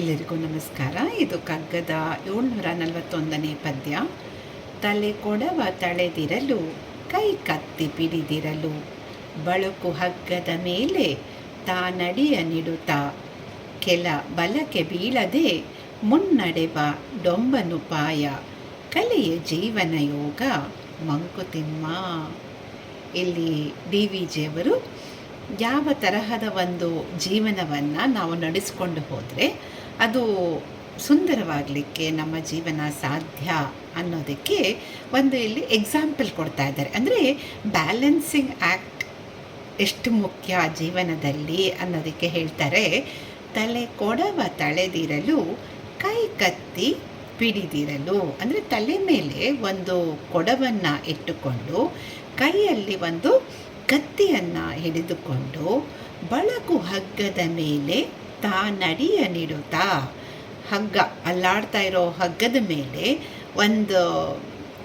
ಎಲ್ಲರಿಗೂ ನಮಸ್ಕಾರ. ಇದು ಕಗ್ಗದ ಏಳ್ನೂರ ನಲವತ್ತೊಂದನೇ ಪದ್ಯ. ತಲೆ ಕೊಡವ ತಳೆದಿರಲು, ಕೈ ಕತ್ತಿ ಪಿಡಿದಿರಲು ಬಳಕು ಹಗ್ಗದ ಮೇಲೆ ತಾನಡಿಯ ನಿಡುತ್ತ, ಕೆಲ ಬಲಕ್ಕೆ ಬೀಳದೆ ಮುನ್ನಡೆವ ಡೊಂಬನುಪಾಯ ಕಲೆಯ ಜೀವನ ಯೋಗ ಮಂಕುತಿಮ್ಮ. ಇಲ್ಲಿ ಡಿ ವಿ ಜಿಯವರು ಯಾವ ತರಹದ ಒಂದು ಜೀವನವನ್ನು ನಾವು ನಡೆಸಿಕೊಂಡು ಹೋದರೆ ಅದು ಸುಂದರವಾಗಲಿಕ್ಕೆ ನಮ್ಮ ಜೀವನ ಸಾಧ್ಯ ಅನ್ನೋದಕ್ಕೆ ಒಂದು ಇಲ್ಲಿ ಎಕ್ಸಾಂಪಲ್ ಕೊಡ್ತಾ ಇದ್ದಾರೆ. ಅಂದರೆ ಬ್ಯಾಲೆನ್ಸಿಂಗ್ ಆ್ಯಕ್ಟ್ ಎಷ್ಟು ಮುಖ್ಯ ಜೀವನದಲ್ಲಿ ಅನ್ನೋದಕ್ಕೆ ಹೇಳ್ತಾರೆ. ತಲೆ ಕೊಡವ ತಳೆದಿರಲು, ಕೈ ಕತ್ತಿ ಪಿಡಿದಿರಲು ಅಂದರೆ ತಲೆ ಮೇಲೆ ಒಂದು ಕೊಡವನ್ನು ಇಟ್ಟುಕೊಂಡು, ಕೈಯಲ್ಲಿ ಒಂದು ಕತ್ತಿಯನ್ನು ಹಿಡಿದುಕೊಂಡು ಬಳಕು ಹಗ್ಗದ ಮೇಲೆ ತಾನಡಿಯ ನೀಡುತ್ತಾ ಹಗ್ಗ ಅಲ್ಲಾಡ್ತಾ ಇರೋ ಹಗ್ಗದ ಮೇಲೆ ಒಂದು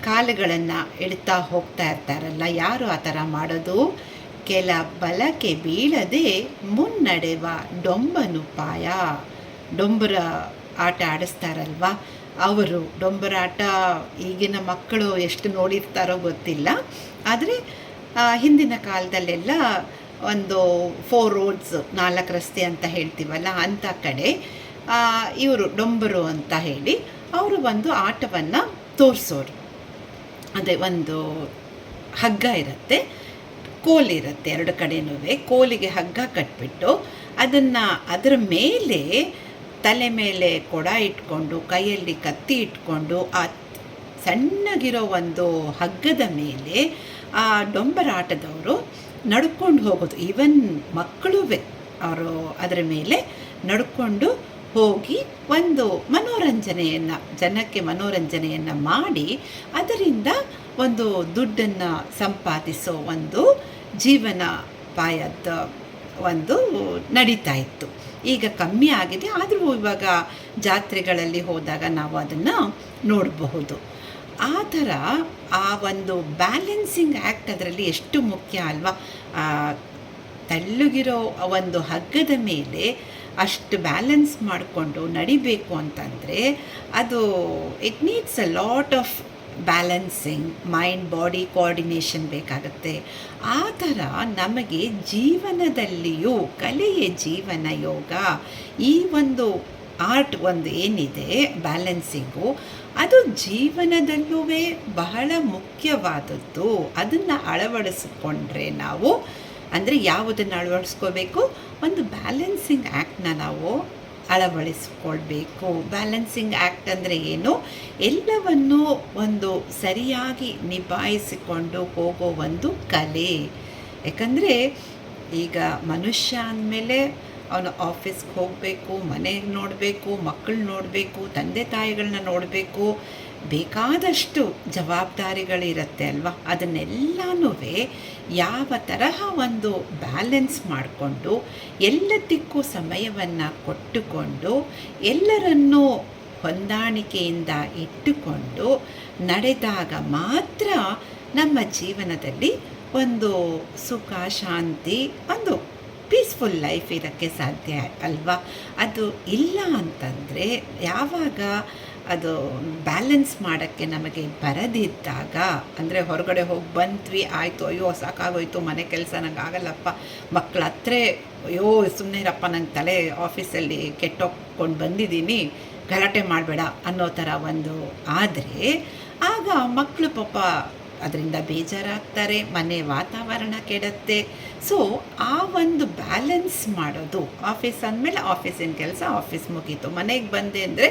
ಕಾಲುಗಳನ್ನು ಇಡ್ತಾ ಹೋಗ್ತಾ ಇರ್ತಾರಲ್ಲ, ಯಾರು ಆ ಥರ ಮಾಡೋದು? ಕೆಲ ಬಲಕ್ಕೆ ಬೀಳದೆ ಮುನ್ನಡೆವ ಡೊಂಬನುಪಾಯ ಡೊಂಬರ ಆಟ ಆಡಿಸ್ತಾರಲ್ವ? ಅವರು ಡೊಂಬರಾಟ ಈಗಿನ ಮಕ್ಕಳು ಎಷ್ಟು ನೋಡಿರ್ತಾರೋ ಗೊತ್ತಿಲ್ಲ. ಆದರೆ ಹಿಂದಿನ ಕಾಲದಲ್ಲೆಲ್ಲ ಒಂದು ಫೋರ್ ರೋಡ್ಸ್ ನಾಲ್ಕು ರಸ್ತೆ ಅಂತ ಹೇಳ್ತೀವಲ್ಲ ಅಂಥ ಕಡೆ ಇವರು ಡೊಂಬರು ಅಂತ ಹೇಳಿ ಅವರು ಒಂದು ಆಟವನ್ನು ತೋರಿಸೋರು. ಅದೇ ಒಂದು ಹಗ್ಗ ಇರುತ್ತೆ ಕೋಲಿರುತ್ತೆ ಎರಡು ಕಡೆನೂ ಕೋಲಿಗೆ ಹಗ್ಗ ಕಟ್ಬಿಟ್ಟು ಅದನ್ನು ಅದರ ಮೇಲೆ ತಲೆ ಮೇಲೆ ಕೊಡ ಇಟ್ಕೊಂಡು, ಕೈಯಲ್ಲಿ ಕತ್ತಿ ಇಟ್ಕೊಂಡು, ಆ ಸಣ್ಣಗಿರೋ ಒಂದು ಹಗ್ಗದ ಮೇಲೆ ಆ ಡೊಂಬರಾಟದವರು ನಡ್ಕೊಂಡು ಹೋಗೋದು. ಈವನ್ ಮಕ್ಕಳು ಅವರು ಅದರ ಮೇಲೆ ನಡ್ಕೊಂಡು ಹೋಗಿ ಒಂದು ಮನೋರಂಜನೆಯನ್ನು, ಜನಕ್ಕೆ ಮನೋರಂಜನೆಯನ್ನು ಮಾಡಿ ಅದರಿಂದ ಒಂದು ದುಡ್ಡನ್ನು ಸಂಪಾದಿಸೋ ಒಂದು ಜೀವನ ಪಾಯದ ಒಂದು ನಡೀತಾ ಇತ್ತು. ಈಗ ಕಮ್ಮಿ ಆಗಿದೆ. ಆದರೂ ಇವಾಗ ಜಾತ್ರೆಗಳಲ್ಲಿ ಹೋದಾಗ ನಾವು ಅದನ್ನು ನೋಡಬಹುದು. ಆ ಥರ ಆ ಒಂದು ಬ್ಯಾಲೆನ್ಸಿಂಗ್ ಆ್ಯಕ್ಟ್ ಅದರಲ್ಲಿ ಎಷ್ಟು ಮುಖ್ಯ ಅಲ್ವಾ? ತಳ್ಳುಗಿರೋ ಒಂದು ಹಗ್ಗದ ಮೇಲೆ ಅಷ್ಟು ಬ್ಯಾಲೆನ್ಸ್ ಮಾಡಿಕೊಂಡು ನಡಿಬೇಕು ಅಂತಂದರೆ ಅದು it needs a lot of balancing mind body coordination ಬೇಕಾಗುತ್ತೆ. ಆ ಥರ ನಮಗೆ ಜೀವನದಲ್ಲಿಯೂ, ಕಲೆಯ ಜೀವನ ಯೋಗ ಈ ಒಂದು ಆರ್ಟ್ ಒಂದು ಏನಿದೆ, ಬ್ಯಾಲೆನ್ಸಿಂಗು, ಅದು ಜೀವನದಲ್ಲೂ ಬಹಳ ಮುಖ್ಯವಾದದ್ದು. ಅದನ್ನು ಅಳವಡಿಸಿಕೊಂಡ್ರೆ ನಾವು, ಅಂದರೆ ಯಾವುದನ್ನು ಅಳವಡಿಸ್ಕೋಬೇಕು? ಒಂದು ಬ್ಯಾಲೆನ್ಸಿಂಗ್ ಆ್ಯಕ್ಟ್ನ ನಾವು ಅಳವಡಿಸಿಕೊಳ್ಬೇಕು. ಬ್ಯಾಲೆನ್ಸಿಂಗ್ ಆ್ಯಕ್ಟ್ ಅಂದರೆ ಏನು? ಎಲ್ಲವನ್ನೂ ಒಂದು ಸರಿಯಾಗಿ ನಿಭಾಯಿಸಿಕೊಂಡು ಹೋಗೋ ಒಂದು ಕಲೆ. ಯಾಕಂದರೆ ಈಗ ಮನುಷ್ಯ ಅಂದಮೇಲೆ ಅವನು ಆಫೀಸ್ಗೆ ಹೋಗಬೇಕು, ಮನೆಗೆ ನೋಡಬೇಕು ಮಕ್ಕಳು ನೋಡಬೇಕು, ತಂದೆ ತಾಯಿಗಳನ್ನ ನೋಡಬೇಕು. ಬೇಕಾದಷ್ಟು ಜವಾಬ್ದಾರಿಗಳಿರುತ್ತೆ ಅಲ್ವಾ? ಅದನ್ನೆಲ್ಲನೂ ಯಾವ ತರಹ ಒಂದು ಬ್ಯಾಲೆನ್ಸ್ ಮಾಡಿಕೊಂಡು, ಎಲ್ಲದಕ್ಕೂ ಸಮಯವನ್ನು ಕೊಟ್ಟುಕೊಂಡು, ಎಲ್ಲರನ್ನೂ ಹೊಂದಾಣಿಕೆಯಿಂದ ಇಟ್ಟುಕೊಂಡು ನಡೆದಾಗ ಮಾತ್ರ ನಮ್ಮ ಜೀವನದಲ್ಲಿ ಒಂದು ಸುಖ, ಶಾಂತಿ, ಒಂದು ಪೀಸ್ಫುಲ್ ಲೈಫ್ ಇರೋಕ್ಕೆ ಸಾಧ್ಯ ಅಲ್ವಾ? ಅದು ಇಲ್ಲ ಅಂತಂದರೆ ಯಾವಾಗ ಅದು ಬ್ಯಾಲೆನ್ಸ್ ಮಾಡೋಕ್ಕೆ ನಮಗೆ ಬರದಿದ್ದಾಗ, ಅಂದರೆ ಹೊರಗಡೆ ಹೋಗಿ ಬಂದ್ವಿ, ಆಯಿತು, ಅಯ್ಯೋ, ಸಾಕಾಗೋಯ್ತು, ಮನೆ ಕೆಲಸ ನಂಗೆ ಆಗಲ್ಲಪ್ಪ ಮಕ್ಕಳ ಹತ್ರ, ಅಯ್ಯೋ ಸುಮ್ಮನೆ ಇರಪ್ಪ, ನಂಗೆ ತಲೆ ಆಫೀಸಲ್ಲಿ ಕೆಟ್ಟೋಗ್ಕೊಂಡು ಬಂದಿದ್ದೀನಿ, ಗಲಾಟೆ ಮಾಡಬೇಡ ಅನ್ನೋ ಥರ ಒಂದು ಆದರೆ, ಆಗ ಮಕ್ಕಳು ಪಾಪ ಅದರಿಂದ ಬೇಜಾರಾಗ್ತಾರೆ, ಮನೆ ವಾತಾವರಣ ಕೆಡುತ್ತೆ. ಸೊ ಆ ಒಂದು ಬ್ಯಾಲೆನ್ಸ್ ಮಾಡೋದು ಆಫೀಸ್ ಅಂದಮೇಲೆ ಆಫೀಸಿನ ಕೆಲಸ ಆಫೀಸ್ ಮುಗೀತು. ಮನೆಗೆ ಬಂದೆ ಅಂದರೆ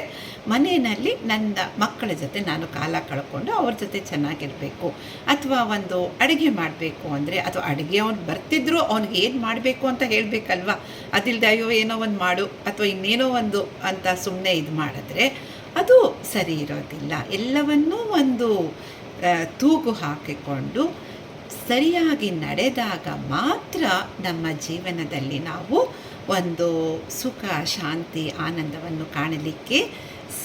ಮನೆಯಲ್ಲಿ ನನ್ನ ಮಕ್ಕಳ ಜೊತೆ ನಾನು ಕಾಲ ಕಳ್ಕೊಂಡು ಅವ್ರ ಜೊತೆ ಚೆನ್ನಾಗಿರಬೇಕು. ಅಥವಾ ಒಂದು ಅಡುಗೆ ಮಾಡಬೇಕು ಅಂದರೆ ಅಥವಾ ಅಡುಗೆ ಅವ್ನು ಬರ್ತಿದ್ರು ಅವ್ನಿಗೆ ಏನು ಮಾಡಬೇಕು ಅಂತ ಹೇಳಬೇಕಲ್ವಾ? ಅದಿಲ್ಲದೆ ಅಯ್ಯೋ, ಏನೋ ಒಂದು ಮಾಡು, ಅಥವಾ ಇನ್ನೇನೋ ಒಂದು ಅಂತ ಸುಮ್ಮನೆ ಇದು ಮಾಡಿದ್ರೆ ಅದು ಸರಿ ಇರೋದಿಲ್ಲ. ಎಲ್ಲವನ್ನೂ ಒಂದು ತೂಗು ಹಾಕಿಕೊಂಡು ಸರಿಯಾಗಿ ನಡೆದಾಗ ಮಾತ್ರ ನಮ್ಮ ಜೀವನದಲ್ಲಿ ನಾವು ಒಂದು ಸುಖ, ಶಾಂತಿ, ಆನಂದವನ್ನು ಕಾಣಲಿಕ್ಕೆ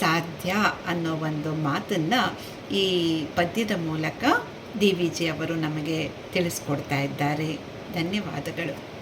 ಸಾಧ್ಯ ಅನ್ನೋ ಒಂದು ಮಾತನ್ನು ಈ ಪದ್ಯದ ಮೂಲಕ ಡಿ ವಿ ಜಿ ಅವರು ನಮಗೆ ತಿಳಿಸ್ಕೊಡ್ತಾ ಇದ್ದಾರೆ. ಧನ್ಯವಾದಗಳು.